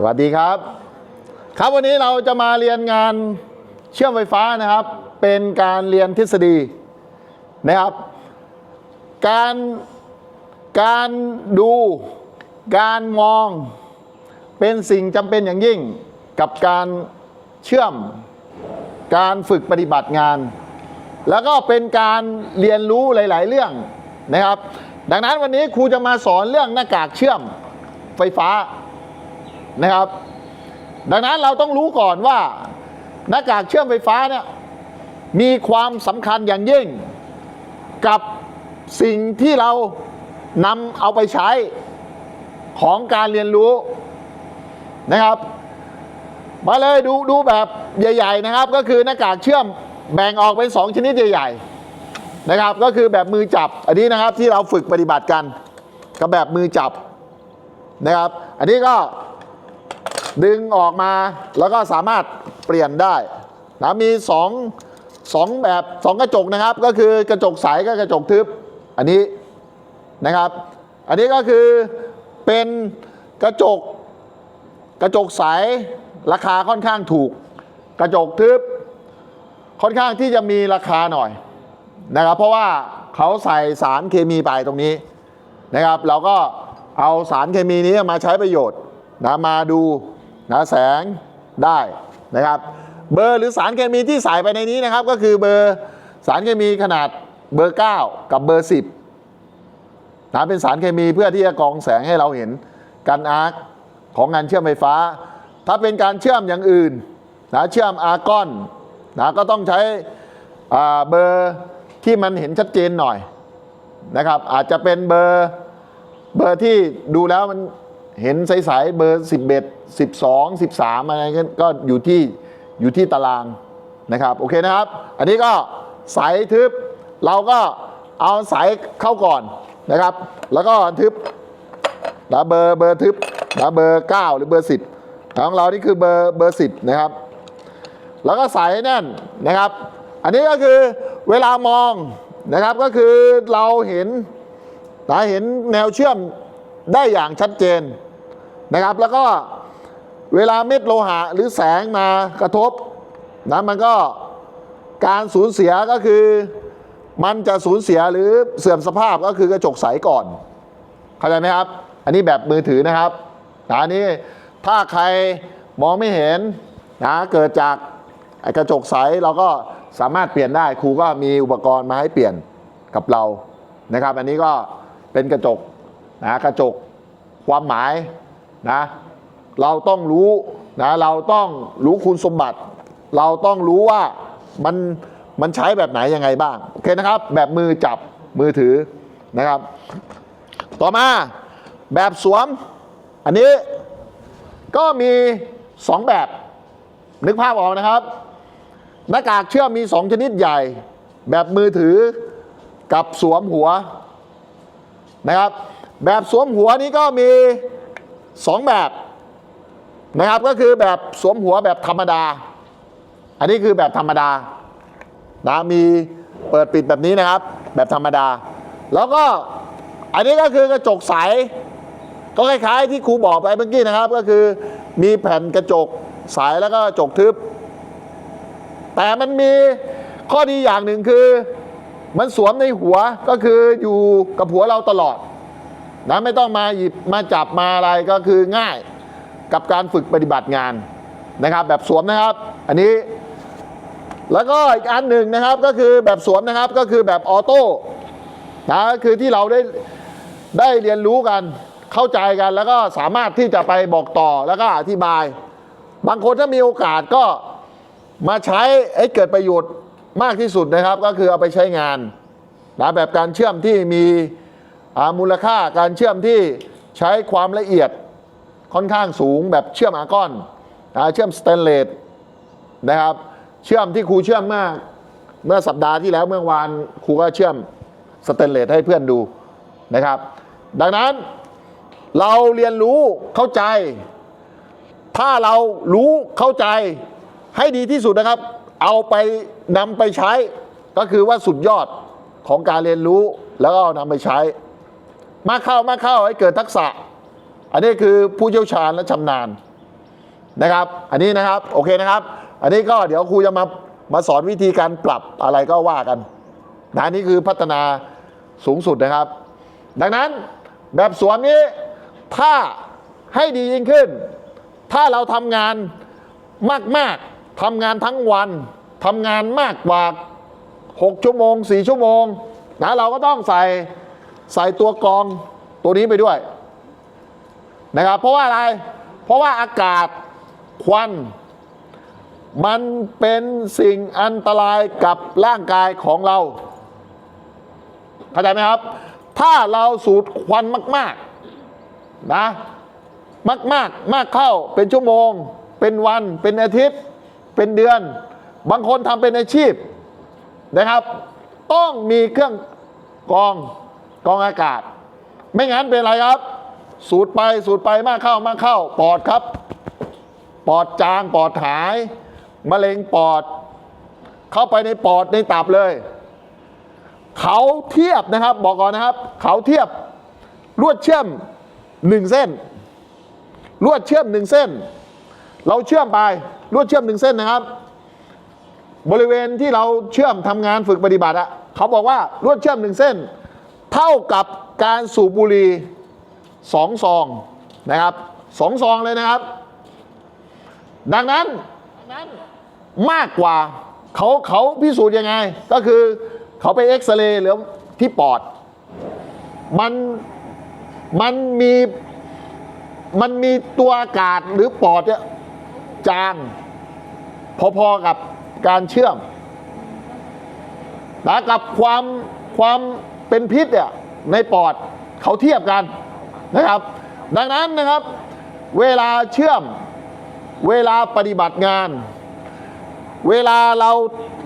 สวัสดีครับ ครับวันนี้เราจะมาเรียนงานเชื่อมไฟฟ้านะครับ เป็นการเรียนทฤษฎีนะครับ การการดูการมองเป็นสิ่งจำเป็นอย่างยิ่งกับการเชื่อมการฝึกปฏิบัติงาน แล้วก็เป็นการเรียนรู้หลาย ๆ เรื่องนะครับ ดังนั้นวันนี้ครูจะมาสอนเรื่องหน้ากากเชื่อมไฟฟ้า นะครับ ดังนั้นเราต้องรู้ก่อนว่าหน้ากากเชื่อมไฟฟ้าเนี่ยมีความสำคัญอย่างยิ่ง กับสิ่งที่เรานำเอาไปใช้ของการเรียนรู้นะครับ มาเลยดูดูแบบใหญ่ ๆ นะครับ ก็คือหน้ากากเชื่อมแบ่งออกเป็น 2 ชนิดใหญ่ ๆ นะครับ ก็คือแบบมือจับ อันนี้นะครับที่เราฝึกปฏิบัติกัน กับแบบมือจับนะครับ อันนี้ก็ ดึงออกมาแล้วก็สามารถเปลี่ยนได้นะมีสองสองแบบสองกระจกนะครับ ก็คือกระจกใสกับกระจกทึบ อันนี้นะครับ อันนี้ก็คือเป็นกระจกกระจกใสราคาค่อนข้างถูก กระจกทึบ ค่อนข้างที่จะมีราคาหน่อยนะครับ เพราะว่าเขาใส่สารเคมีไปตรงนี้นะครับ เราก็เอาสารเคมีนี้มาใช้ประโยชน์นะมาดู นะแสงได้นะครับเบอร์หรือสารเคมีที่ใส่ไปในนี้นะครับ ก็คือเบอร์สารเคมีขนาดเบอร์ 9 กับเบอร์ 10นะเป็นสารเคมีเพื่อที่จะกรองแสงให้เราเห็นกันอาร์คของงานเชื่อมไฟฟ้า ถ้าเป็นการเชื่อมอย่างอื่นนะเชื่อมอาร์กอนนะก็ต้องใช้เบอร์ที่มันเห็นชัดเจนหน่อยนะครับ อาจจะเป็นเบอร์เบอร์ที่ดูแล้วมัน เห็นใสๆเบอร์ 11 12 13 อะไรก็อยู่ที่อยู่ที่ตารางนะครับโอเคนะครับ อันนี้ก็สายทึบเราก็เอาสายเข้าก่อนนะครับ แล้วก็ทึบนะเบอร์เบอร์ทึบนะเบอร์ 9 หรือเบอร์ 10 ของเรานี่คือเบอร์เบอร์ 10 นะครับ แล้วก็ใส่ให้แน่นนะครับ อันนี้ก็คือเวลามองนะครับก็คือเราเห็นนะเห็นแนวเชื่อมได้อย่างชัดเจน นะครับ แล้วก็เวลาเม็ดโลหะหรือแสงมากระทบนะมันก็การสูญเสียก็คือมันจะสูญเสียหรือเสื่อมสภาพก็คือกระจกใสก่อน เข้าใจไหมครับ อันนี้แบบมือถือนะครับอันนี้ถ้าใครมองไม่เห็นนะเกิดจากกระจกใสเราก็สามารถเปลี่ยนได้ครูก็มีอุปกรณ์มาให้เปลี่ยนกับเรานะครับ อันนี้ก็เป็นกระจกนะกระจกความหมาย นะเราต้องรู้นะเราต้องรู้คุณสมบัติ เราต้องรู้ว่ามันมันใช้แบบไหนยังไงบ้างโอเคนะครับ แบบมือจับมือถือนะครับ ต่อมาแบบสวม อันนี้ก็มี 2 แบบ นึกภาพออกนะครับ หน้ากากเชื่อมมี 2 ชนิดใหญ่ แบบมือถือกับสวมหัวนะครับ แบบสวมหัวนี้ก็มี 2 แบบนะครับก็คือแบบสวมหัวแบบธรรมดา อันนี้คือแบบธรรมดานะมีเปิดปิดแบบนี้นะครับ แบบธรรมดา แล้วก็อันนี้ก็คือกระจกใสก็คล้ายๆที่ครูบอกไปเมื่อกี้นะครับ ก็คือมีแผ่นกระจกใสแล้วก็กระจกทึบ แต่มันมีข้อดีอย่างหนึ่งคือ มันสวมในหัวก็คืออยู่กับหัวเราตลอด นะไม่ต้องมาหยิบมาจับมาอะไรก็คือง่ายกับการฝึกปฏิบัติงานนะครับ แบบสวมนะครับ อันนี้ แล้วก็อีกอันหนึ่งนะครับก็คือแบบสวมนะครับก็คือแบบออโต้นะคือที่เราได้ได้เรียนรู้กันเข้าใจกันแล้วก็สามารถที่จะไปบอกต่อแล้วก็อธิบาย บางคนถ้ามีโอกาสก็มาใช้ให้เกิดประโยชน์มากที่สุดนะครับ ก็คือเอาไปใช้งานนะแบบการเชื่อมที่มี มูลค่าการเชื่อมที่ใช้ความละเอียดค่อนข้างสูงแบบเชื่อมอาร์กอนเชื่อมสเตนเลสนะครับ เชื่อมที่ครูเชื่อมเมื่อเมื่อสัปดาห์ที่แล้วเมื่อวานครูก็เชื่อมสเตนเลสให้เพื่อนดูนะครับ ดังนั้นเราเรียนรู้เข้าใจ ถ้าเรารู้เข้าใจให้ดีที่สุดนะครับ เอาไปนำไปใช้ก็คือว่าสุดยอดของการเรียนรู้แล้วก็เอานำไปใช้ มากเข้ามากเข้าให้เกิดทักษะ อันนี้คือผู้เชี่ยวชาญและชำนาญนะครับ อันนี้นะครับโอเคนะครับ อันนี้ก็เดี๋ยวครูจะมามาสอนวิธีการปรับอะไรก็ว่ากันนะนนี่คือพัฒนาสูงสุดนะครับ ดังนั้นแบบสวมนี้ถ้าให้ดียิ่งขึ้น ถ้าเราทำงานมาก ๆทำงานทั้งวันทำงานมากกว่า 6 ชั่วโมง 4 ชั่วโมงนะเราก็ต้องใส่ ใส่ตัวกรองตัวนี้ไปด้วยนะครับ เพราะว่าอะไร เพราะว่าอากาศควันมันเป็นสิ่งอันตรายกับร่างกายของเรา เข้าใจไหมครับ ถ้าเราสูดควันมาก ๆ นะ มากมากมากเข้าเป็นชั่วโมง เป็นวัน เป็นอาทิตย์ เป็นเดือน บางคนทำเป็นอาชีพนะครับ ต้องมีเครื่องกรอง กองอากาศ ไม่งั้นเป็นไรครับ สูดไปสูดไปมากเข้ามากเข้า ปอดครับ ปอดจางปอดหายมะเร็งปอด เข้าไปในปอดในตับเลย เขาเทียบนะครับ บอกก่อนนะครับ เขาเทียบลวดเชื่อมหนึ่งเส้น ลวดเชื่อมหนึ่งเส้น เราเชื่อมไปลวดเชื่อมหนึ่งเส้นนะครับ บริเวณที่เราเชื่อมทำงานฝึกปฏิบัติอะเขาบอกว่าลวดเชื่อมหนึ่งเส้น เท่ากับการสูบบุหรี่สองซองนะครับสองซองเลยนะครับ ดังนั้นมากกว่าเขาเขาพิสูจน์ยังไง ก็คือเขาไปเอ็กซเรย์หรือที่ปอด มันมันมีมันมีตัวอากาศหรือปอดเนี่ยจาง พอๆกับการเชื่อมนะกับความความ เป็นพิษเนี่ยในปอดเขาเทียบกันนะครับ ดังนั้นนะครับ เวลาเชื่อมเวลาปฏิบัติงาน เวลาเรา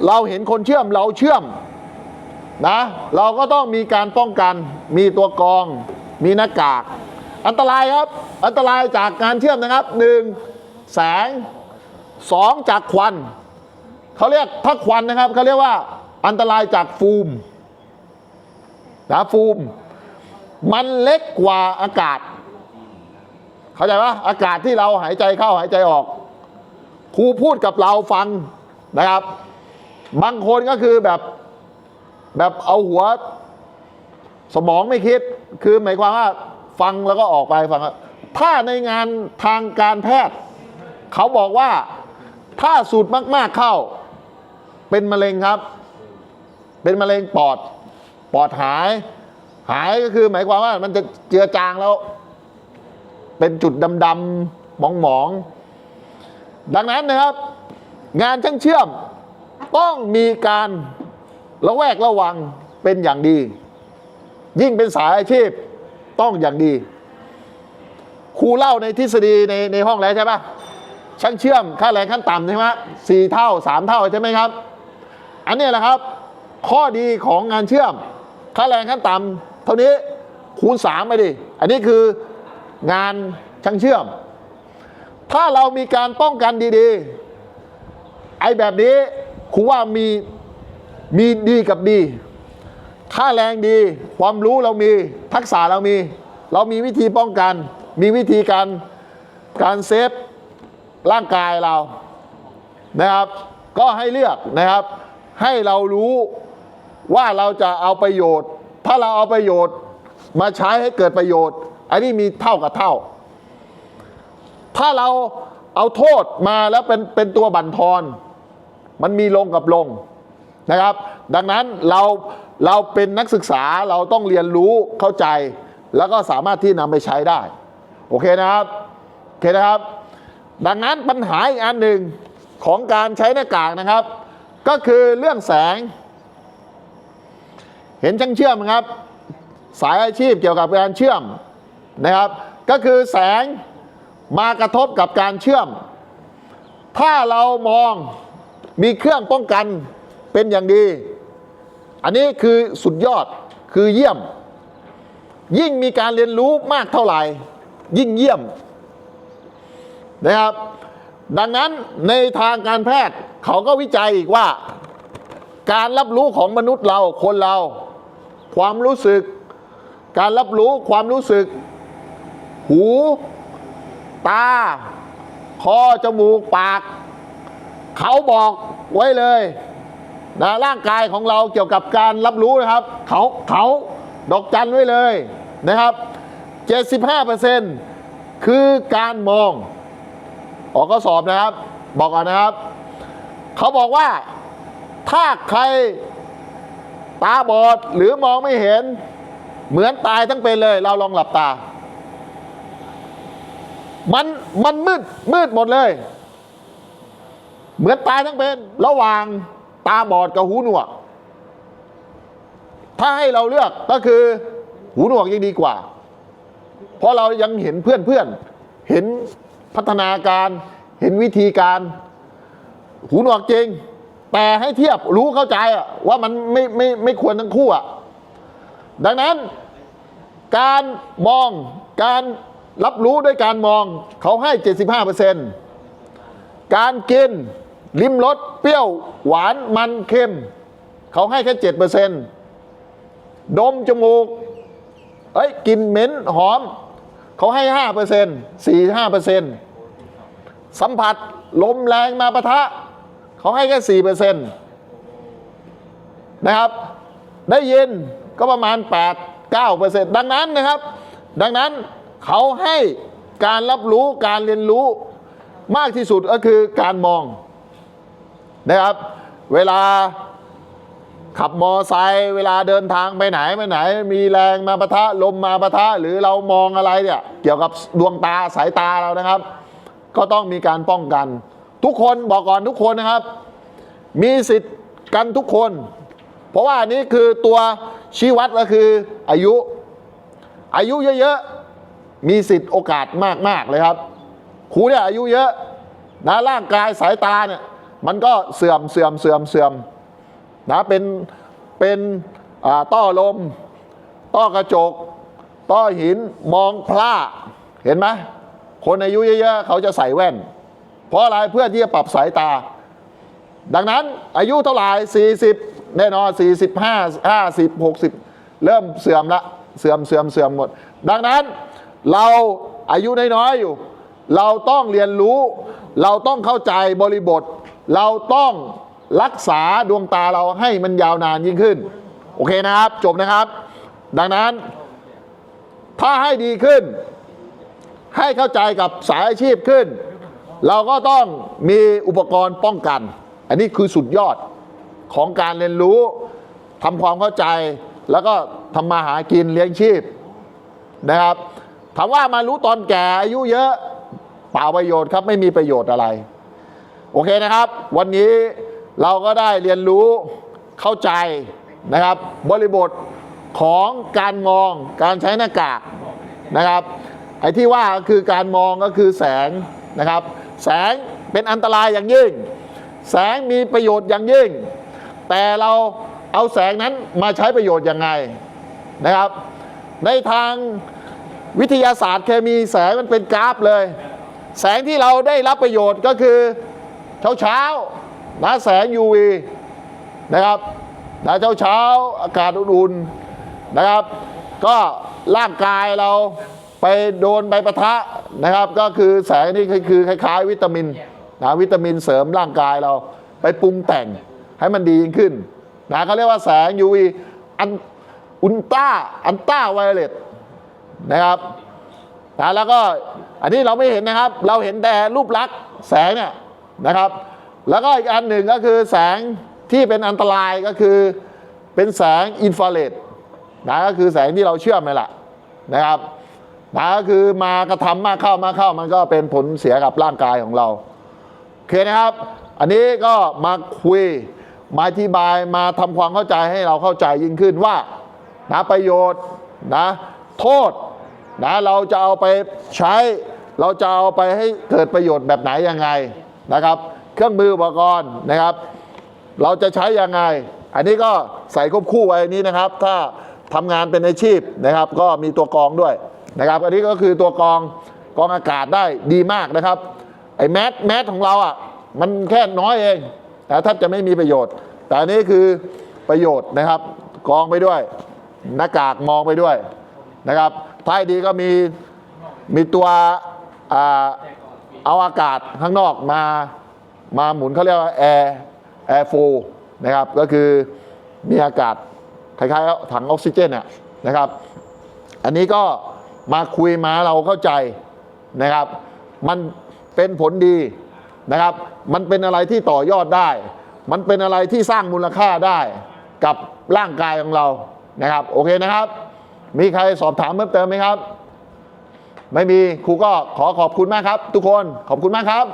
เราเห็นคนเชื่อมเราเชื่อมนะเราก็ต้องมีการป้องกันมีตัวกรอง มีหน้ากาก อันตรายครับ อันตรายจากการเชื่อมนะครับหนึ่งแสงสองจากควันเขาเรียกถ้าควันนะครับเขาเรียกว่าอันตรายจากฟูม นะฟูม มันเล็กกว่าอากาศ เข้าใจปะอากาศที่เราหายใจเข้าหายใจออก ครูพูดกับเราฟังนะครับ บางคนก็คือแบบแบบเอาหัว สมองไม่คิด คือหมายความว่า ฟังแล้วก็ออกไปฟัง ถ้าในงานทางการแพทย์ เขาบอกว่าถ้าสูดมาก ๆเข้า เป็นมะเร็งครับ เป็นมะเร็งปอด ปอดหาย หายก็คือหมายความว่ามันจะเจือจางแล้ว เป็นจุดดำๆหมองๆดังนั้นนะครับ งานช่างเชื่อมต้องมีการระแวกระวังเป็นอย่างดี ยิ่งเป็นสายอาชีพต้องอย่างดี ครูเล่าในทฤษฎีในในห้องแล้วใช่ปะช่างเชื่อมค่าแรงขั้นต่ำใช่ไหมสี่เท่าสามเท่าใช่ไหมครับ อันนี้แหละครับ ข้อดีของงานเชื่อม ค่าแรงขั้นต่ำเท่านี้คูณสามไปดิ อันนี้คืองานช่างเชื่อม ถ้าเรามีการป้องกันดีๆ ไอ้แบบนี้ครูว่ามีมีดีกับดี ค่าแรงดี ความรู้เรามี ทักษะเรามี เรามีวิธีป้องกัน มีวิธีการการเซฟร่างกายเรานะครับ ก็ให้เลือกนะครับ ให้เรารู้ ว่าเราจะเอาประโยชน์ ถ้าเราเอาประโยชน์มาใช้ให้เกิดประโยชน์ อันนี้มีเท่ากับเท่า ถ้าเราเอาโทษมาแล้วเป็นเป็นตัวบั่นทอน มันมีลงกับลงนะครับ ดังนั้นเราเราเป็นนักศึกษาเราต้องเรียนรู้เข้าใจ แล้วก็สามารถที่นำไปใช้ได้ โอเคนะครับโอเคนะครับ ดังนั้นปัญหาอีกอันหนึ่งของการใช้หน้ากากนะครับ ก็คือเรื่องแสง เห็นช่างเชื่อมครับ สายอาชีพเกี่ยวกับการเชื่อมนะครับ ก็คือแสงมากระทบกับการเชื่อม ถ้าเรามองมีเครื่องป้องกันเป็นอย่างดี อันนี้คือสุดยอดคือเยี่ยม ยิ่งมีการเรียนรู้มากเท่าไหร่ ยิ่งเยี่ยมนะครับ ดังนั้นในทางการแพทย์เขาก็วิจัยอีกว่า การรับรู้ของมนุษย์เราคนเรา ความรู้สึก การรับรู้ความรู้สึก หู ตา คอ จมูก ปาก เขาบอกไว้เลยนะร่างกายของเราเกี่ยวกับการรับรู้นะครับ เขาเขาดอกจันไว้เลยนะครับ 75%คือการมอง ออกก็สอบนะครับ บอกก่อนนะครับ เขาบอกว่าถ้าใคร ตาบอดหรือมองไม่เห็น เหมือนตายทั้งเป็นเลย เราลองหลับตา มันมันมืดมืดหมดเลย เหมือนตายทั้งเป็น ระหว่างตาบอดกับหูหนวก ถ้าให้เราเลือกก็คือหูหนวกยังดีกว่า เพราะเรายังเห็นเพื่อนเพื่อนเห็นพัฒนาการเห็นวิธีการ หูหนวกจริง แต่ให้เทียบรู้เข้าใจว่ามันไม่ไม่ไม่ควรทั้งคู่อะดังนั้น การมองการรับรู้ด้วยการมองเขาให้ 75%การกินลิ้มรสเปรี้ยวหวานมันเค็ม เขาให้แค่7%ดมจมูกเอ้ยกลินเหม็นหอม เขาให้ห้าเปอร์เซ็นต์สี่ห้าเปอร์เซ็นต์สัมผัสลมแรงมาปะทะ เขาให้แค่สี่เปอร์เซ็นต์นะครับ ได้ยินก็ประมาณ8 9เปอร์เซ็นต์ดังนั้นนะครับ ดังนั้นเขาให้การรับรู้การเรียนรู้มากที่สุดก็คือการมองนะครับ เวลาขับมอไซค์เวลาเดินทางไปไหนไปไหน มีแรงมาปะทะลมมาปะทะหรือเรามองอะไรเนี่ยเกี่ยวกับดวงตาสายตาเรานะครับ ก็ต้องมีการป้องกัน ทุกคนบอกก่อนทุกคนนะครับ มีสิทธิ์กันทุกคน เพราะว่าอันนี้คือตัวชี้วัดก็คืออายุ อายุเยอะๆ มีสิทธิ์โอกาสมากๆเลยครับครูเนี่ยอายุเยอะนะร่างกายสายตาเนี่ยมันก็เสื่อมเสื่อมเสื่อมเสื่อมนะเป็นเป็นอ่าต้อลม ต้อกระจก ต้อหินมองพลาเห็นไหมคนอายุเยอะๆ เขาจะใส่แว่น เพราะอะไรเพื่อที่จะปรับสายตา ดังนั้นอายุเท่าไหร่40 แน่นอน 45 50 60 เริ่มเสื่อมละเสื่อมเสื่อมเสื่อมหมด ดังนั้นเราอายุน้อยๆอยู่ เราต้องเรียนรู้ เราต้องเข้าใจบริบท เราต้องรักษาดวงตาเราให้มันยาวนานยิ่งขึ้น โอเคนะครับ จบนะครับ ดังนั้น ถ้าให้ดีขึ้น ให้เข้าใจกับสายอาชีพขึ้น เราก็ต้องมีอุปกรณ์ป้องกัน อันนี้คือสุดยอดของการเรียนรู้ทำความเข้าใจ แล้วก็ทำมาหากินเลี้ยงชีพนะครับถามว่ามารู้ตอนแก่อายุเยอะเปล่าประโยชน์ครับไม่มีประโยชน์อะไร โอเคนะครับ วันนี้เราก็ได้เรียนรู้เข้าใจนะครับ บริบทของการมองการใช้หน้ากากนะครับไอ้ที่ว่าคือการมองก็คือแสงนะครับ แสงเป็นอันตรายอย่างยิ่ง แสงมีประโยชน์อย่างยิ่ง แต่เราเอาแสงนั้นมาใช้ประโยชน์ยังไงนะครับ ในทางวิทยาศาสตร์เคมีแสงมันเป็นกราฟเลย แสงที่เราได้รับประโยชน์ก็คือเช้าเช้านะแสง UV นะครับนะเช้าเช้าอากาศอุ่นๆนะครับ ก็ร่างกายเรา ไปโดนใบปะทะนะครับ ก็คือแสงนี่คือคือคล้าย ๆ วิตามินนะวิตามินเสริมร่างกายเราไปปรุงแต่งให้มันดียิ่งขึ้นนะเขาเรียกว่าแสง UV อันอุลตราอันต้าไวโอเลตนะครับนะแล้วก็อันนี้เราไม่เห็นนะครับ เราเห็นแต่รูปลักษณ์แสงเนี่ยนะครับ แล้วก็อีกอันหนึ่งก็คือแสงที่เป็นอันตรายก็คือเป็นแสงอินฟราเรดนะก็คือแสงที่เราเชื่อมนี่แหละนะครับ นะคือมากระทำมากเข้ามากเข้ามันก็เป็นผลเสียกับร่างกายของเราโอเคนะครับ อันนี้ก็มาคุยมาอธิบายมาทำความเข้าใจให้เราเข้าใจยิ่งขึ้นว่านะประโยชน์นะโทษนะเราจะเอาไปใช้ เราจะเอาไปให้เกิดประโยชน์แบบไหนยังไงนะครับ เครื่องมืออุปกรณ์นะครับ เราจะใช้ยังไง อันนี้ก็ใส่ควบคู่ไว้นี้นะครับ ถ้าทำงานเป็นอาชีพนะครับ ก็มีตัวกองด้วย นะครับอันนี้ก็คือตัวกรองกรองอากาศได้ดีมากนะครับไอ้แมสแมสของเราอะมันแค่น้อยเองแต่แทบจะไม่มีประโยชน์ แต่อันนี้คือประโยชน์นะครับกรองไปด้วย หน้ากากมองไปด้วยนะครับท้ายดีก็มีมีตัวอเอาอากาศข้างนอกมามาหมุนเขาเรียกว่าแอร์แอร์โฟนะครับก็คือมีอากาศคล้ายๆถังออกซิเจนอะนะครับ อันนี้ก็ มาคุยมาเราเข้าใจนะครับ มันเป็นผลดีนะครับ มันเป็นอะไรที่ต่อยอดได้ มันเป็นอะไรที่สร้างมูลค่าได้กับร่างกายของเรานะครับ โอเคนะครับ มีใครสอบถามเพิ่มเติมไหมครับ ไม่มีครูก็ขอขอบคุณมากครับ ทุกคนขอบคุณมากครับ